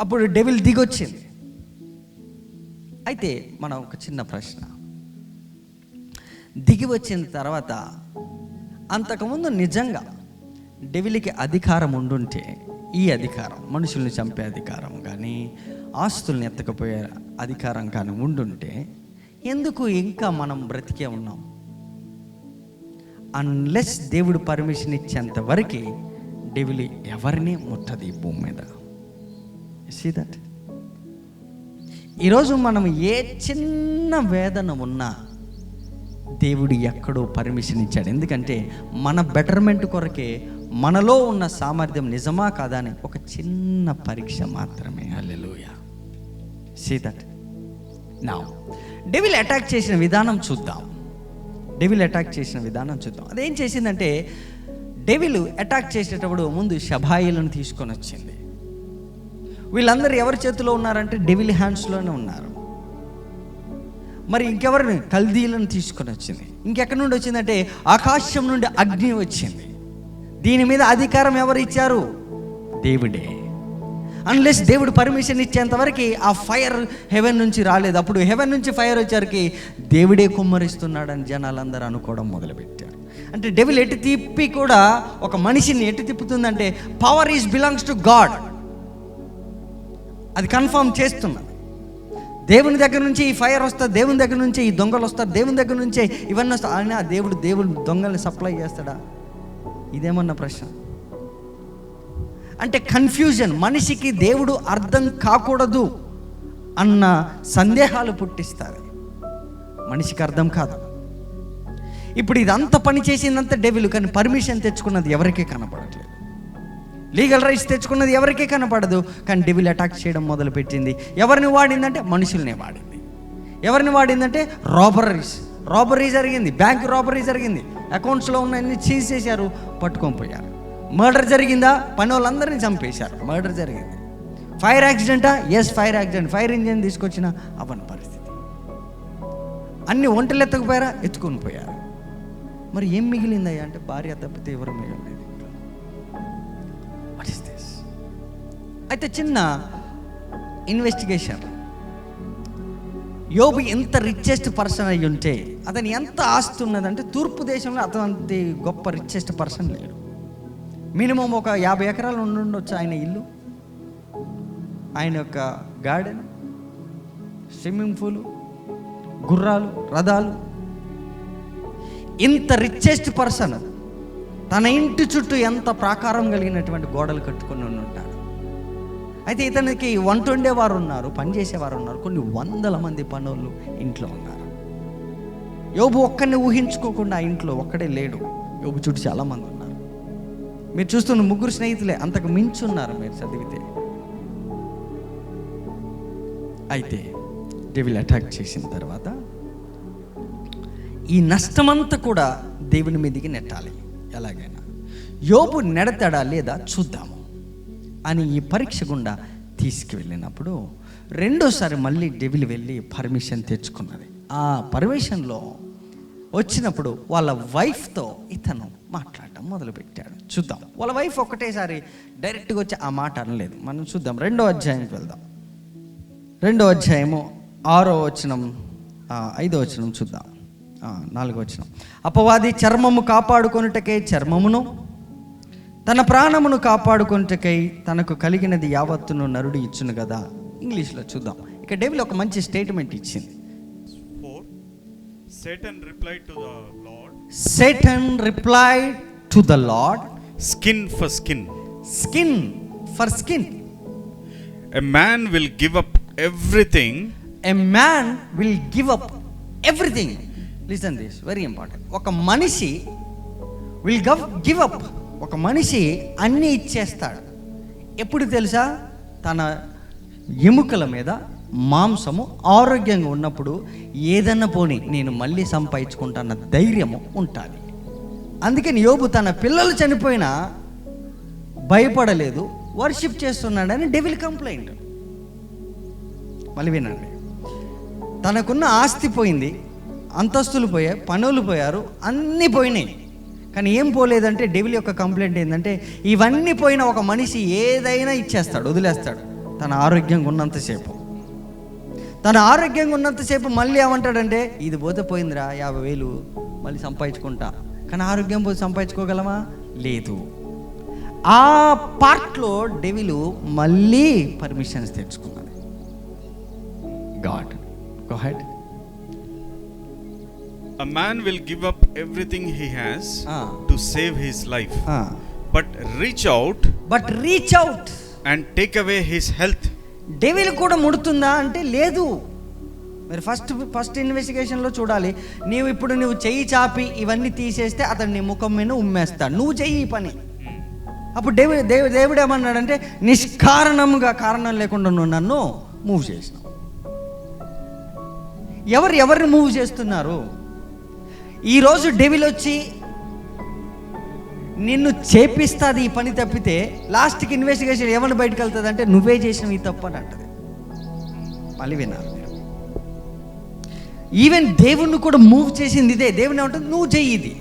అప్పుడు డెవిల్ దిగొచ్చింది. అయితే మన ఒక చిన్న ప్రశ్న. దిగి వచ్చిన తర్వాత అంతకుముందు నిజంగా డెవిలికి అధికారం ఉండుంటే ఈ అధికారం మనుషుల్ని చంపే అధికారం కానీ ఆస్తుల్ని ఎత్తకపోయే అధికారం కానీ ఉండుంటే ఎందుకు ఇంకా మనం బ్రతికే ఉన్నాం? అన్లెస్ దేవుడు పర్మిషన్ ఇచ్చేంత వరకు డెవిలి ఎవరిని ముట్టది భూమి మీద? సీ దట్ ఈరోజు మనం ఏ చిన్న వేదన ఉన్నా దేవుడు ఎక్కడో పర్మిషన్ ఇచ్చాడు. ఎందుకంటే మన బెటర్మెంట్ కొరకే మనలో ఉన్న సామర్థ్యం నిజమా కాదా అని ఒక చిన్న పరీక్ష మాత్రమే. హల్లెలూయా సీ దట్ నా డెవిల్ అటాక్ చేసిన విధానం చూద్దాం. డెవిల్ అటాక్ చేసిన విధానం చూద్దాం. అదేం చేసిందంటే డెవిల్ అటాక్ చేసేటప్పుడు ముందు శబాయిలను తీసుకొని వచ్చింది. వీళ్ళందరూ ఎవరి చేతిలో ఉన్నారంటే డెవిల్ హ్యాండ్స్లోనే ఉన్నారు. మరి ఇంకెవరిని? కల్దీలను తీసుకొని వచ్చింది. ఇంకెక్కడి నుండి వచ్చిందంటే ఆకాశం నుండి అగ్ని వచ్చింది. దీని మీద అధికారం ఎవరు ఇచ్చారు? దేవుడే. అన్లెస్ దేవుడు పర్మిషన్ ఇచ్చేంతవరకు ఆ ఫైర్ హెవెన్ నుంచి రాలేదు. అప్పుడు హెవెన్ నుంచి ఫైర్ వచ్చేసరికి దేవుడే కుమ్మరిస్తున్నాడని జనాలందరూ అనుకోవడం మొదలుపెట్టారు. అంటే డెవిల్ ఎటు తిప్పి కూడా ఒక మనిషిని ఎటు తిప్పుతుందంటే power is belongs to God అది కన్ఫర్మ్ చేస్తున్నది దేవుని దగ్గర నుంచి ఈ ఫైర్ వస్తుంది దేవుని దగ్గర నుంచి ఈ దొంగలు వస్తారు దేవుని దగ్గర నుంచే ఇవన్నీ వస్తాయి ఆయన ఆ దేవుడు దేవుడు దొంగల్ని సప్లై చేస్తాడా? ఇదేమన్న ప్రశ్న. అంటే కన్ఫ్యూజన్ మనిషికి దేవుడు అర్థం కాకూడదు అన్న సందేహాలు పుట్టిస్తారు. మనిషికి అర్థం కాదు. ఇప్పుడు ఇదంతా పని చేసిందంత డెవిలు కానీ పర్మిషన్ తెచ్చుకున్నది ఎవరికీ కనపడట్లేదు. లీగల్ రైట్స్ తెచ్చుకున్నది ఎవరికీ కనపడదు. కానీ డెవిల్ అటాక్ చేయడం మొదలుపెట్టింది. ఎవరిని వాడిందంటే మనుషుల్ని వాడింది. ఎవరిని వాడిందంటే రాబరీస్ రాబరీ జరిగింది. బ్యాంక్ రాబరీ జరిగింది. అకౌంట్స్లో ఉన్న అన్ని చేశారు పట్టుకొని పోయారు. మర్డర్ జరిగిందా? పని వాళ్ళందరినీ చంపేశారు. మర్డర్ జరిగింది. Fire యాక్సిడెంటా yes fire accident fire engine తీసుకొచ్చిన అవని పరిస్థితి. అన్ని ఒంటలు ఎత్తకపోయారా? ఎత్తుకొని పోయారు. మరి ఏం మిగిలిందయ్యా? అంటే భార్య తప్పితే ఎవరు మిగిలింది? అయితే చిన్న ఇన్వెస్టిగేషన్ యోబు ఎంత రిచెస్ట్ పర్సన్ అయి ఉంటే అతని ఎంత ఆస్తి ఉన్నదంటే తూర్పు దేశంలో అతని గొప్ప రిచెస్ట్ పర్సన్ లేడు. మినిమం ఒక యాభై ఎకరాలు ఉండుండొచ్చు ఆయన ఇల్లు. ఆయన యొక్క గార్డెన్ స్విమ్మింగ్ పూల్ గుర్రాలు రథాలు. ఇంత రిచెస్ట్ పర్సన్ తన ఇంటి చుట్టూ ఎంత ప్రాకారం కలిగినటువంటి గోడలు కట్టుకొని ఉండి ఉంటాడు. అయితే ఇతనికి వంట వండేవారు ఉన్నారు పని చేసేవారు ఉన్నారు. కొన్ని వందల మంది పనులు ఇంట్లో ఉన్నారు. యోబు ఒక్కడిని ఊహించుకోకుండా ఇంట్లో ఒక్కడే లేడు. యోబు చుట్టూ చాలా మంది ఉన్నారు. మీరు చూస్తున్న ముగ్గురు స్నేహితులే అంతకు మించి ఉన్నారు మీరు చదివితే. అయితే డెవిల్ అటాక్ చేసిన తర్వాత ఈ నష్టమంతా కూడా దేవుని మీదకి నెట్టాలి. ఎలాగైనా. యోబు నెడతాడా లేదా చూద్దాము. అని ఈ పరీక్ష గుండా తీసుకువెళ్ళినప్పుడు రెండోసారి మళ్ళీ డెవిల్ వెళ్ళి పర్మిషన్ తెచ్చుకున్నది. ఆ పర్మిషన్లో వచ్చినప్పుడు వాళ్ళ వైఫ్తో ఇతను మాట్లాడటం మొదలుపెట్టాడు. చూద్దాం. వాళ్ళ వైఫ్ ఒకటేసారి డైరెక్ట్గా వచ్చి ఆ మాట అనలేదు. మనం చూద్దాం. రెండో అధ్యాయంకి వెళ్దాం. రెండో అధ్యాయము ఆరో వచనం ఐదో వచనం చూద్దాం. నాలుగో వచనం. అపవాది చర్మము కాపాడుకొనుటకే చర్మమును తన ప్రాణమును కాపాడుకొనుటకై తనకు కలిగినది యావత్తును నరుడు ఇచ్చును కదా ఇంగ్లీష్లో చూద్దాం. ఇక డేవిల్ ఒక మంచి స్టేట్మెంట్ ఇచ్చింది. 4 Satan replied to the Lord, Satan reply to the Lord Skin for skin. Skin for skin A man will give up everything. A man will give up everything listen this very important ఒక మనిషి will gov give up ఒక మనిషి అన్నీ ఇచ్చేస్తాడు. ఎప్పుడు తెలుసా? తన ఎముకల మీద మాంసము ఆరోగ్యంగా ఉన్నప్పుడు ఏదన్నా పోని నేను మళ్ళీ సంపాదించుకుంటాన్న ధైర్యము ఉంటుంది. అందుకని యోబు తన పిల్లలు చనిపోయినా భయపడలేదు వర్షిప్ చేస్తున్నాడని డెవిల్ కంప్లైంట్ మళ్ళీ వినండి. తనకున్న ఆస్తి పోయింది అంతస్తులు పోయాయి పనులు పోయారు అన్నీ పోయినాయి. కానీ ఏం పోలేదంటే డెవిల్ యొక్క కంప్లైంట్ ఏంటంటే ఇవన్నీ పోయిన ఒక మనిషి ఏదైనా ఇచ్చేస్తాడు వదిలేస్తాడు. తన ఆరోగ్యంగా ఉన్నంతసేపు తన ఆరోగ్యంగా ఉన్నంతసేపు మళ్ళీ ఏమంటాడంటే ఇది పోతే పోయిందిరా యాభై వేలు మళ్ళీ సంపాదించుకుంటా. కానీ ఆరోగ్యం పోతే సంపాదించుకోగలమా? లేదు. ఆ పార్ట్లో డెవిలు మళ్ళీ పర్మిషన్స్ తెచ్చుకున్నది. God go head A man will give up everything he has Ah. to save his life, but reach out but reach out and take away his health. Devil కూడా ముడుతుందా అంటే లేదు. మీరు ఫస్ట్ ఫస్ట్ ఇన్వెస్టిగేషన్లో చూడాలి. నీవు ఇప్పుడు నువ్వు చెయ్యి చాపి ఇవన్నీ తీసేస్తే అతను నీ ముఖం మీద ఉమ్మేస్తాడు. నువ్వు చెయ్యి ఈ పని. అప్పుడు దేవుడు దేవుడు దేవుడు ఏమన్నాడంటే నిష్కారణంగా కారణం లేకుండా నువ్వు నన్ను మూవ్ చేసినావు. ఎవరు ఎవరిని మూవ్ చేస్తున్నారు? ఈరోజు డెవిల్ వచ్చి నిన్ను చేపిస్తుంది ఈ పని తప్పితే లాస్ట్కి ఇన్వెస్టిగేషన్ ఎవరిని బయటకు వెళ్తుంది అంటే నువ్వే చేసినవి ఈ తప్పు అని అంటది. మళ్ళీ విన్నారు మీరు. ఈవెన్ దేవుణ్ణి కూడా మూవ్ చేసింది ఇదే. దేవుని ఏమంటుంది నువ్వు చెయ్యి ఇది.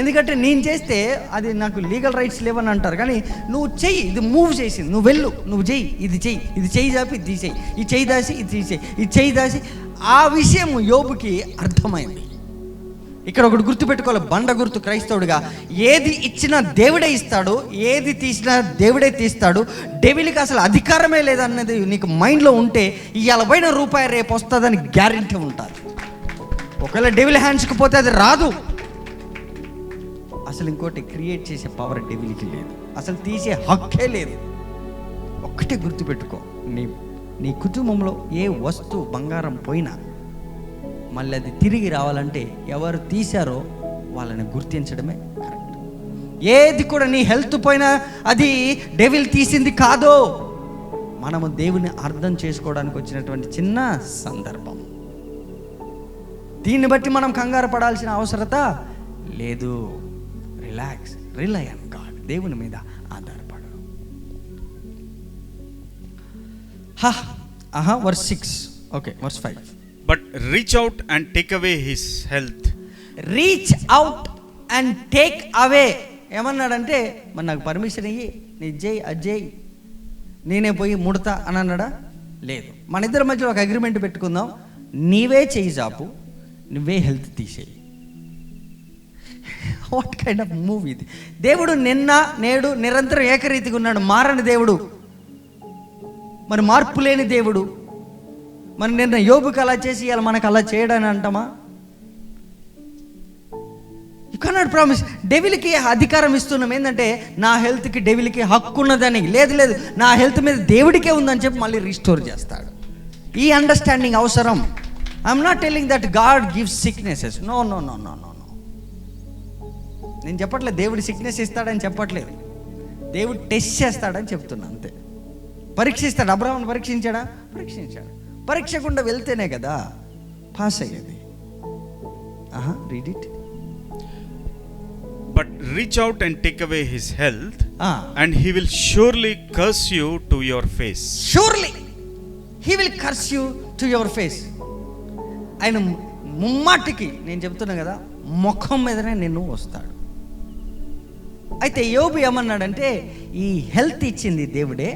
ఎందుకంటే నేను చేస్తే అది నాకు లీగల్ రైట్స్ లేవని అంటారు. కానీ నువ్వు చెయ్యి ఇది మూవ్ చేసింది. నువ్వు వెళ్ళు నువ్వు చెయ్యి ఇది చెయ్యి ఇది చెయ్యి దాపి ఇది తీసేయి ఇది చెయ్యి దాసి ఇది తీసేయి ఇది చెయ్యి దాసి ఆ విషయం యోబుకి అర్థమైంది. ఇక్కడ ఒకటి గుర్తుపెట్టుకోవాలి. బండ గుర్తు క్రైస్తవుడిగా. ఏది ఇచ్చినా దేవుడే ఇస్తాడు ఏది తీసినా దేవుడే తీస్తాడు. డెవిలికి అసలు అధికారమే లేదన్నది నీకు మైండ్లో ఉంటే ఈ పైన రూపాయి రేపు వస్తుందని గ్యారంటీ ఉంటారు. ఒకవేళ డెవిల్ హ్యాండ్స్కి పోతే అది రాదు. అసలు ఇంకోటి క్రియేట్ చేసే పవర్ డెవిలికి లేదు. అసలు తీసే హక్కే లేదు. ఒక్కటే గుర్తుపెట్టుకో. నీ నీ కుటుంబంలో ఏ వస్తువు బంగారం పోయినా మళ్ళీ అది తిరిగి రావాలంటే ఎవరు తీశారో వాళ్ళని గుర్తించడమే కరెక్ట్. ఏది కూడా నీ హెల్త్ పోయినా అది డెవిల్ తీసింది కాదో మనము దేవుని అర్థం చేసుకోవడానికి వచ్చినటువంటి చిన్న సందర్భం. దీన్ని బట్టి మనం కంగారు పడాల్సిన అవసరత లేదు. రిలాక్స్ రిలై అన్ గాడ్ దేవుని మీద ఆధారపడు. హా ఆహా verse six okay verse five but reach out and take away his health reach out and take away ఏమన్నాడంటే మరి నాకు పర్మిషన్ ఇయ్యి నీ జై అది నేనే పోయి ముడతా అని అన్నాడా? లేదు. మన ఇద్దరి మధ్యలో ఒక అగ్రిమెంట్ పెట్టుకుందాం. నీవే చేయి జాపు నువ్వే హెల్త్ తీసేయి. వాట్ కైండ్ ఆఫ్ మూవీ ఇది? దేవుడు నిన్న నేడు నిరంతరం ఏకరీతిగా ఉన్నాడు. మారని దేవుడు. మరి మార్పు లేని దేవుడు. మరి నిన్న యోబుకి అలా చేసి ఇవాళ మనకు అలా చేయడని అంటామా? యు కెనాట్ ప్రామిస్ డెవిల్కి అధికారం ఇస్తున్నాం. ఏంటంటే నా హెల్త్కి డెవిల్కి హక్కు ఉన్నదని. లేదు లేదు. నా హెల్త్ మీద దేవుడికే ఉందని చెప్పి మళ్ళీ రీస్టోర్ చేస్తాడు. ఈ అండర్స్టాండింగ్ అవసరం. I'm not telling that God gives sicknesses no no no no no no నేను చెప్పట్లేదు. దేవుడు సిక్నెస్ ఇస్తాడని చెప్పట్లేదు. దేవుడు టెస్ట్ చేస్తాడని చెప్తున్నా అంతే. పరీక్షిస్తాడు? అబ్రహాం పరీక్షించాడా? పరీక్షించాడు. పరీక్షకుండా వెళ్తేనే కదా పాస్ అయ్యేది. ఆహా read it But reach out and take away his health, and he will surely curse you to your face. Surely he will curse you to your face ఆయన ముమ్మాటికి నేను చెప్తున్నా కదా ముఖం మీదనే నిన్ను వస్తాడు. అయితే యోబు ఏమన్నాడంటే ఈ హెల్త్ ఇచ్చింది దేవుడే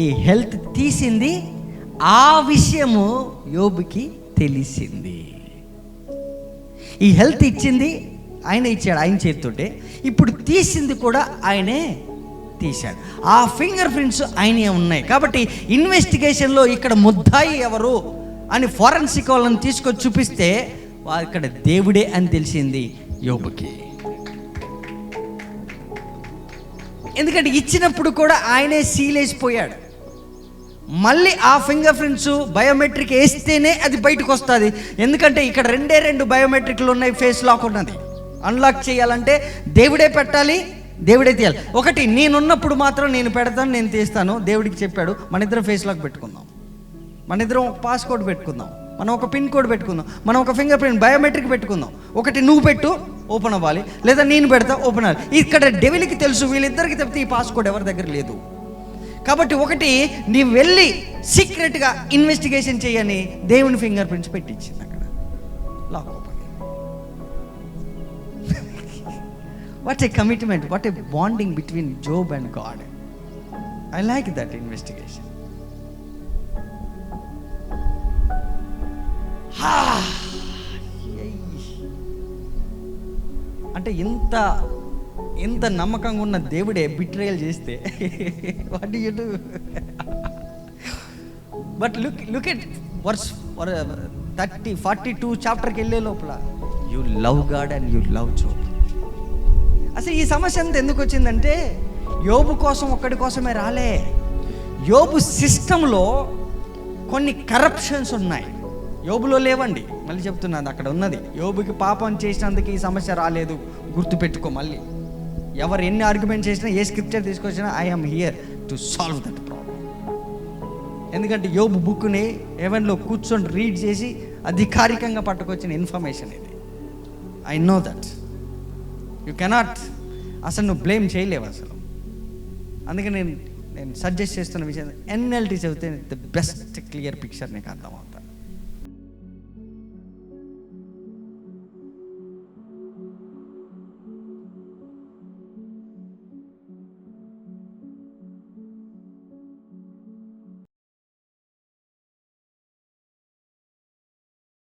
ఈ హెల్త్ తీసింది ఆ విషయము యోబుకి తెలిసింది. ఈ హెల్త్ ఇచ్చింది ఆయన ఇచ్చాడు ఆయన చేతితోటే. ఇప్పుడు తీసింది కూడా ఆయనే తీశాడు. ఆ ఫింగర్ ప్రింట్స్ ఆయనే ఉన్నాయి. కాబట్టి ఇన్వెస్టిగేషన్లో ఇక్కడ ముద్దాయి ఎవరు అని ఫారెన్సిక్ వాళ్ళని తీసుకొచ్చి చూపిస్తే వా- ఇక్కడ దేవుడే అని తెలిసింది యోబుకి. ఎందుకంటే ఇచ్చినప్పుడు కూడా ఆయనే సీలేసిపోయాడు. మళ్ళీ ఆ ఫింగర్ ప్రింట్స్ బయోమెట్రిక్ వేస్తేనే అది బయటకు వస్తుంది. ఎందుకంటే ఇక్కడ రెండే రెండు బయోమెట్రిక్లు ఉన్నాయి ఫేస్ లాక్ ఉన్నది. అన్లాక్ చేయాలంటే దేవుడే పెట్టాలి దేవుడే తీయాలి. ఒకటి నేనున్నప్పుడు మాత్రం నేను పెడతాను నేను తీస్తాను. దేవుడికి చెప్పాడు మన ఇద్దరం ఫేస్ లాక్ పెట్టుకుందాం. మన ఇద్దరం ఒక పాస్కోడ్ పెట్టుకుందాం. మనం ఒక పిన్ కోడ్ పెట్టుకుందాం. మనం ఒక ఫింగర్ ప్రింట్ బయోమెట్రిక్ పెట్టుకుందాం. ఒకటి నువ్వు పెట్టు ఓపెన్ అవ్వాలి. లేదా నేను పెడతా ఓపెన్ అవ్వాలి. ఇక్కడ డెవిలికి తెలుసు వీళ్ళిద్దరికి తప్పితే ఈ పాస్కోడ్ ఎవరి దగ్గర లేదు. కాబట్టి ఒకటి నీ వెళ్ళి సీక్రెట్గా ఇన్వెస్టిగేషన్ చేయని దేవుని ఫింగర్ ప్రింట్స్ పెట్టించింది అక్కడ lock what a commitment what a bonding between Job and God I like that investigation అంటే ఇంత ఇంత నమ్మకంగా ఉన్న దేవుడే బిట్రేయల్ చేస్తే. What you do but look look at verse thirty forty two చాప్టర్కి వెళ్ళే లోపల you love God and you love Job అసలు ఈ సమస్య అంత ఎందుకు వచ్చిందంటే యోబు కోసం ఒక్కడి కోసమే రాలే. యోబు సిస్టంలో కొన్ని కరప్షన్స్ ఉన్నాయి. యోబులో లేవండి. మళ్ళీ చెప్తున్నాను అక్కడ ఉన్నది. యోబుకి పాపం చేసినందుకు ఈ సమస్య రాలేదు. గుర్తుపెట్టుకో మళ్ళీ. ఎవరు ఎన్ని ఆర్గ్యుమెంట్ చేసినా ఏ స్క్రిప్చర్ తీసుకొచ్చినా I'm here to solve that problem ఎందుకంటే యోబు బుక్ని ఎవెన్లో కూర్చొని రీడ్ చేసి అధికారికంగా పట్టుకొచ్చిన ఇన్ఫర్మేషన్ ఇది. I know that you cannot అసలు నువ్వు బ్లేమ్ చేయలేవు అసలు. అందుకే నేను నేను సజెస్ట్ చేస్తున్న విషయం ఎన్ఎల్టీ చదివితే ద బెస్ట్ క్లియర్ పిక్చర్ నీకు అర్థమవుతుంది.